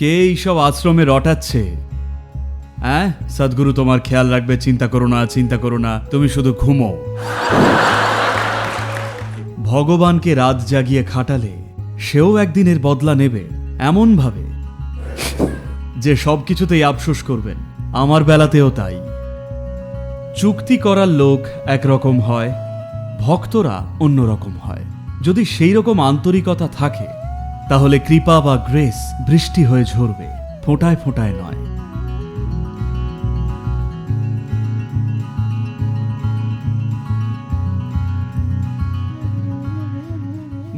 কে এইসব আশ্রমে রটাচ্ছে? হ্যাঁ সদ্গুরু, তোমার খেয়াল রাখবে, চিন্তা করো না, চিন্তা করো না, তুমি শুধু ঘুমো। ভগবানকে রাত জাগিয়ে খাটালে, সেও একদিনের বদলা নেবে, এমনভাবে, যে সব কিছুতেই আফসোস করবেন। আমার বেলাতেও তাই। চুক্তি করার লোক একরকম হয়, ভক্তরা অন্যরকম হয়। যদি সেই রকম আন্তরিকতা থাকে তাহলে কৃপা বা গ্রেস বৃষ্টি হয়ে ঝরবে, ফোঁটায় ফোঁটায় নয়।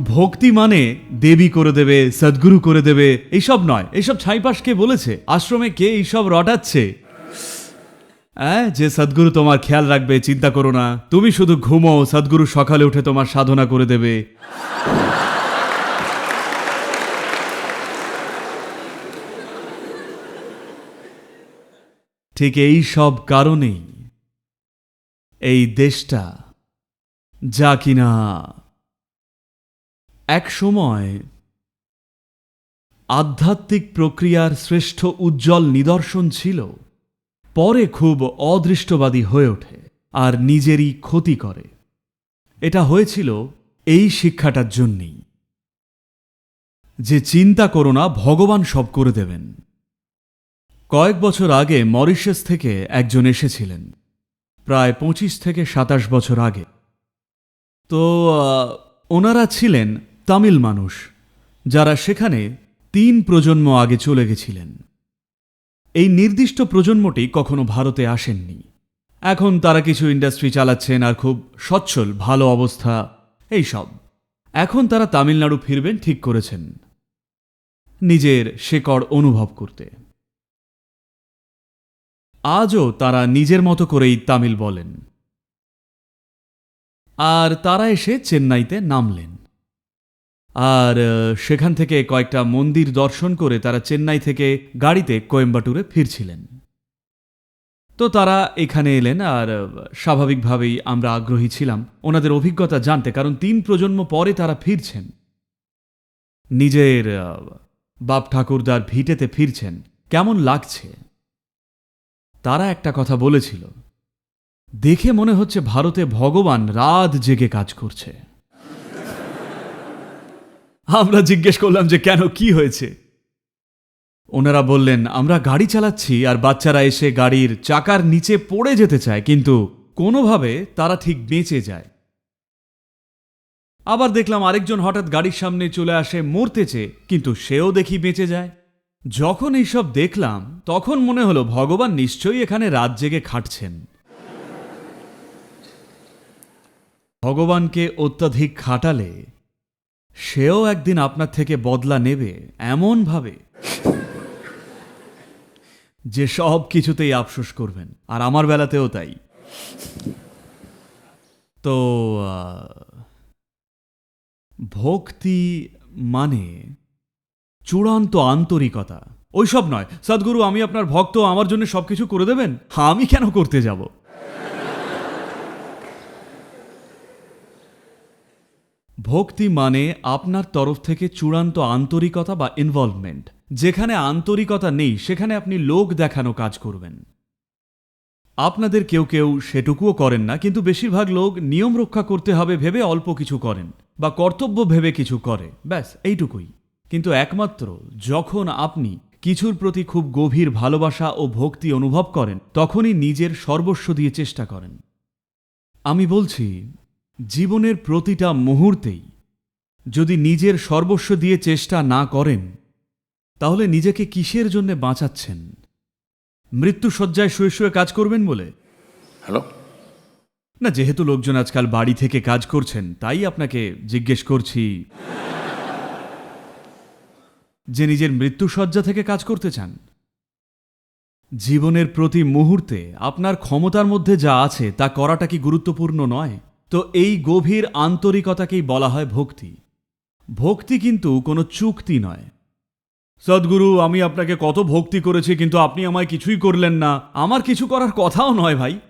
ভক্তি মানে দেবী করে দেবে, সদ্গুরু করে দেবে, এইসব নয়। এইসব ছাইপাশ কে বলেছে? আশ্রমে কে এইসব রটাচ্ছে? হ্যাঁ যে সদ্গুরু তোমার খেয়াল রাখবে, চিন্তা করো না। তুমি শুধু ঘুমো, সদ্গুরু সকালে উঠে তোমার সাধনা করে দেবে। ঠিক এই সব কারণেই এই দেশটা যা কিনা এক সময় আধ্যাত্মিক প্রক্রিয়ার শ্রেষ্ঠ উজ্জ্বল নিদর্শন ছিল, পরে খুব অদৃষ্টবাদী হয়ে ওঠে আর নিজেরই ক্ষতি করে। এটা হয়েছিল এই শিক্ষাটার জন্যেই। যে চিন্তা করো না, ভগবান সব করে দেবেন। কয়েক বছর আগে মরিশাস থেকে একজন এসেছিলেন, প্রায় পঁচিশ থেকে সাতাশ বছর আগে। তো ওনারা ছিলেন তামিল মানুষ, যারা সেখানে তিন প্রজন্ম আগে চলে গেছিলেন। এই নির্দিষ্ট প্রজন্মটি কখনো ভারতে আসেননি। এখন তারা কিছু ইন্ডাস্ট্রি চালাচ্ছেন আর খুব সচ্ছল, ভালো অবস্থা, এই সব। এখন তারা তামিলনাড়ু ফিরবেন ঠিক করেছেন, নিজের শেকড় অনুভব করতে। আজও তারা নিজের মতো করেই তামিল বলেন। আর তারা এসে চেন্নাইতে নামলেন। আর সেখান থেকে কয়েকটা মন্দির দর্শন করে তারা চেন্নাই থেকে গাড়িতে কোয়েম্বাটুরে ফিরছিলেন। তো তারা এখানে এলেন আর স্বাভাবিকভাবেই আমরা আগ্রহী ছিলাম ওনাদের অভিজ্ঞতা জানতে, কারণ তিন প্রজন্ম পরে তারা ফিরছেন। নিজের বাপ ঠাকুরদার ভিটেতে ফিরছেন। কেমন লাগছে? তারা একটা কথা বলেছিল। দেখে মনে হচ্ছে ভারতে ভগবান রাত জেগে কাজ করছে। আমরা জিজ্ঞেস করলাম যে কেন, কি হয়েছে? ওনারা বললেন, আমরা গাড়ি চালাচ্ছি আর বাচ্চারা এসে গাড়ির চাকার নিচে পড়ে যেতে চায়, কিন্তু কোনোভাবে তারা ঠিক বেঁচে যায়। আবার দেখলাম আরেকজন হঠাৎ গাড়ির সামনে চলে আসে মরতে চেয়ে কিন্তু সেও দেখি বেঁচে যায়। যখন এইসব দেখলাম, তখন মনে হলো ভগবান নিশ্চয়ই এখানে রাত জেগে খাটছেন। ভগবানকে অত্যাধিক খাটালে, সেও একদিন আপনার থেকে বদলা নেবে এমনভাবে যে সব কিছুতেই আফসোস করবেন, আর আমার বেলাতেও তাই। তো ভক্তি মানে চূড়ান্ত আন্তরিকতা। ওইসব নয়। সদ্গুরু, আমি আপনার ভক্ত, আমার জন্য সবকিছু করে দেবেন? আমি কেন করতে যাব? ভক্তি মানে আপনার তরফ থেকে চূড়ান্ত আন্তরিকতা বা ইনভলভমেন্ট যেখানে আন্তরিকতা নেই, সেখানে আপনি লোক দেখানো কাজ করবেন। আপনাদের কেউ কেউ সেটুকুও করেন না, কিন্তু বেশিরভাগ লোক নিয়ম রক্ষা করতে হবে, ভেবে অল্প কিছু করেন বা কর্তব্য ভেবে কিছু করে। ব্যাস, এইটুকুই। কিন্তু একমাত্র যখন আপনি কিছুর প্রতি খুব গভীর ভালোবাসা ও ভক্তি অনুভব করেন তখনই নিজের সর্বস্ব দিয়ে চেষ্টা করেন। আমি বলছি জীবনের প্রতিটা মুহূর্তেই যদি নিজের সর্বস্ব দিয়ে চেষ্টা না করেন তাহলে নিজেকে কিসের জন্য বাঁচাচ্ছেন? মৃত্যু শয্যায় শুয়ে শুয়ে কাজ করবেন বলে? হ্যালো? না যেহেতু লোকজন আজকাল বাড়ি থেকে কাজ করছেন তাই আপনাকে জিজ্ঞেস করছি। যে নিজের মৃত্যুসজ্জা থেকে কাজ করতে চান। জীবনের প্রতি মুহূর্তে আপনার ক্ষমতার মধ্যে যা আছে তা করাটা কি গুরুত্বপূর্ণ নয়? তো এই গভীর আন্তরিকতাকেই বলা হয় ভক্তি। ভক্তি কিন্তু কোনো চুক্তি নয়। সদ্গুরু, আমি আপনাকে কত ভক্তি করেছি, কিন্তু আপনি আমায় কিছুই করলেন না। আমার কিছু করার কথাও নয় ভাই।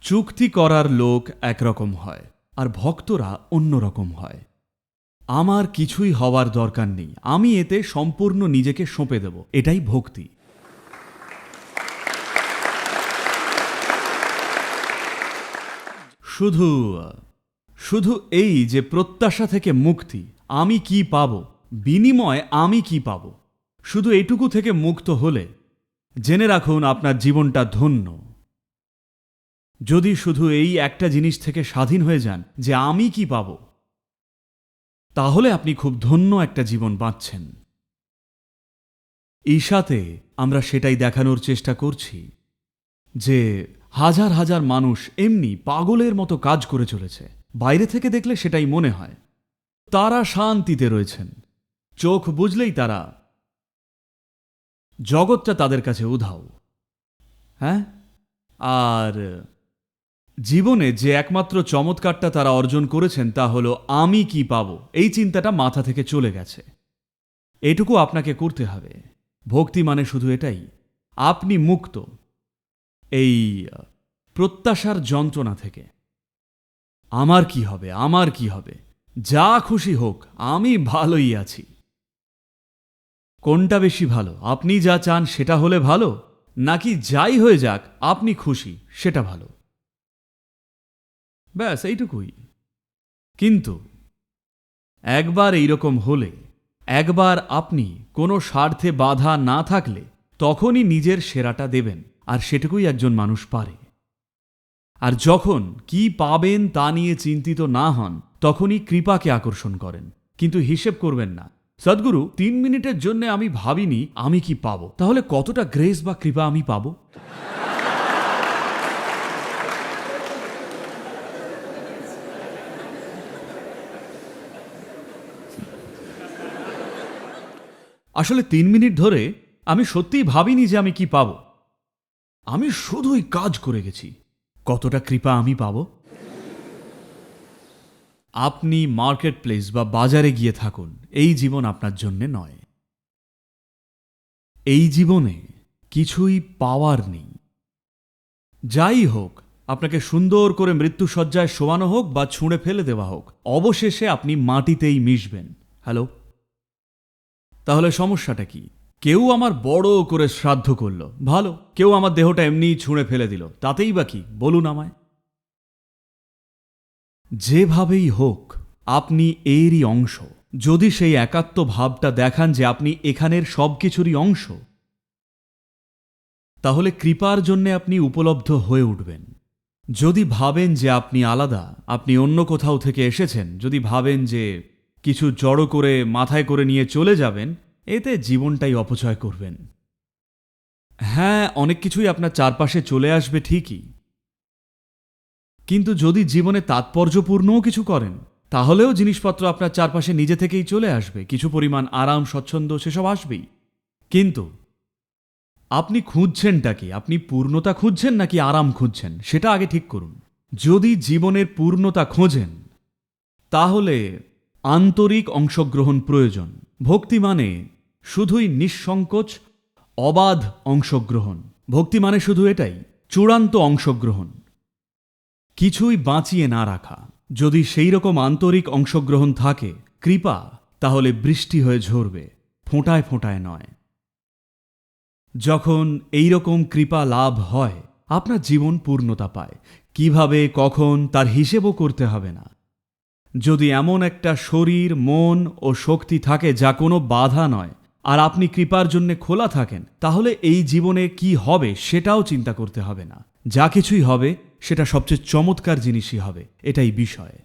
চুক্তি করার লোক একরকম হয়, আর ভক্তরা অন্যরকম হয়। আমার কিছুই হওয়ার দরকার নেই। আমি এতে সম্পূর্ণ নিজেকে সঁপে দেব। এটাই ভক্তি। শুধু শুধু এই যে প্রত্যাশা থেকে মুক্তি, আমি কি পাব? বিনিময় আমি কি পাব? শুধু এটুকু থেকে মুক্ত হলে, জেনে রাখুন আপনার জীবনটা ধন্য। যদি শুধু এই একটা জিনিস থেকে স্বাধীন হয়ে যান যে আমি কি পাব তাহলে আপনি খুব ধন্য একটা জীবন বাঁচছেন। ঈশাতে আমরা সেটাই দেখানোর চেষ্টা করছি যে হাজার হাজার মানুষ এমনি পাগলের মতো কাজ করে চলেছে। বাইরে থেকে দেখলে সেটাই মনে হয়। তারা শান্তিতে রয়েছেন। চোখ বুঝলেই তারা জগৎটা তাদের কাছে উধাও। হ্যাঁ? আর জীবনে যে একমাত্র চমৎকারটা তারা অর্জন করেছেন তা হলো, আমি কি পাব? এই চিন্তাটা মাথা থেকে চলে গেছে। এটুকু আপনাকে করতে হবে। ভক্তি মানে শুধু এটাই, আপনি মুক্ত। এই, প্রত্যাশার যন্ত্রণা থেকে। আমার কি হবে? আমার কি হবে? যা খুশি হোক, আমি ভালোই আছি। কোনটা বেশি ভালো? আপনি যা চান সেটা হলে ভালো? নাকি যাই হয়ে যাক, আপনি খুশি, সেটা ভালো? ব্যাস, এইটুকুই। কিন্তু একবার এইরকম হলে, একবার আপনি কোনো স্বার্থে বাধা না থাকলে তখনই নিজের সেরাটা দেবেন, আর সেটুকুই একজন মানুষ পারে। আর যখন কি পাবেন তা নিয়ে চিন্তিত না হন, তখনই কৃপাকে আকর্ষণ করেন। কিন্তু হিসেব করবেন না। সদ্গুরু, তিন মিনিটের জন্য আমি ভাবিনি আমি কি পাবো। তাহলে কতটা গ্রেস বা কৃপা আমি পাবো? আসলে তিন মিনিট ধরে আমি সত্যিই ভাবিনি যে আমি কি পাব। আমি শুধুই কাজ করে গেছি। কতটা কৃপা আমি পাব? আপনি মার্কেট প্লেস বা বাজারে গিয়ে থাকুন। এই জীবন আপনার জন্যে নয়। এই জীবনে কিছুই পাওয়ার নেই। যাই হোক, আপনাকে সুন্দর করে মৃত্যুসজ্জায় শোয়ানো হোক বা ছুঁড়ে ফেলে দেওয়া হোক, অবশেষে আপনি মাটিতেই মিশবেন। হ্যালো? তাহলে সমস্যাটা কি? কেউ আমার বড় করে শ্রাদ্ধ করল। ভালো। কেউ আমার দেহটা এমনিই ছুঁড়ে ফেলে দিল। তাতেই বা কি? বলুন আমায়। যেভাবেই হোক, আপনি এরই অংশ। যদি সেই একাত্ম ভাবটা দেখান যে আপনি এখানের সব কিছুরই অংশ, তাহলে কৃপার জন্যে আপনি উপলব্ধ হয়ে উঠবেন। যদি ভাবেন যে আপনি আলাদা, আপনি অন্য কোথাও থেকে এসেছেন, যদি ভাবেন যে কিছু জড়ো করে মাথায় করে নিয়ে চলে যাবেন, এতে জীবনটাই অপচয় করবেন। হ্যাঁ অনেক কিছুই আপনার চারপাশে চলে আসবে ঠিকই। কিন্তু যদি জীবনে তাৎপর্যপূর্ণও কিছু করেন, তাহলেও জিনিসপত্র আপনার চারপাশে নিজে থেকেই চলে আসবে, কিছু পরিমাণ আরাম, স্বচ্ছন্দ সেসব আসবেই। কিন্তু আপনি খুঁজছেনটা কি? আপনি পূর্ণতা খুঁজছেন নাকি আরাম খুঁজছেন? সেটা আগে ঠিক করুন। যদি জীবনের পূর্ণতা খোঁজেন, তাহলে আন্তরিক অংশগ্রহণ প্রয়োজন। ভক্তি মানে শুধুই নিঃসংকোচ, অবাধ অংশগ্রহণ। ভক্তি মানে শুধু এটাই, চূড়ান্ত অংশগ্রহণ। কিছুই বাঁচিয়ে না রাখা। যদি সেই রকম আন্তরিক অংশগ্রহণ থাকে, কৃপা, তাহলে বৃষ্টি হয়ে ঝরবে, ফোঁটায় ফোঁটায় নয়। যখন এই রকম কৃপা লাভ হয়, আপনার জীবন পূর্ণতা পায়। কীভাবে, কখন, তার হিসেবও করতে হবে না। যদি এমন একটা শরীর, মন ও শক্তি থাকে যা কোনো বাধা নয়, আর আপনি কৃপার জন্যে খোলা থাকেন, তাহলে এই জীবনে কি হবে সেটাও চিন্তা করতে হবে না। যা কিছুই হবে, সেটা সবচেয়ে চমৎকার জিনিসই হবে, এটাই বিষয়।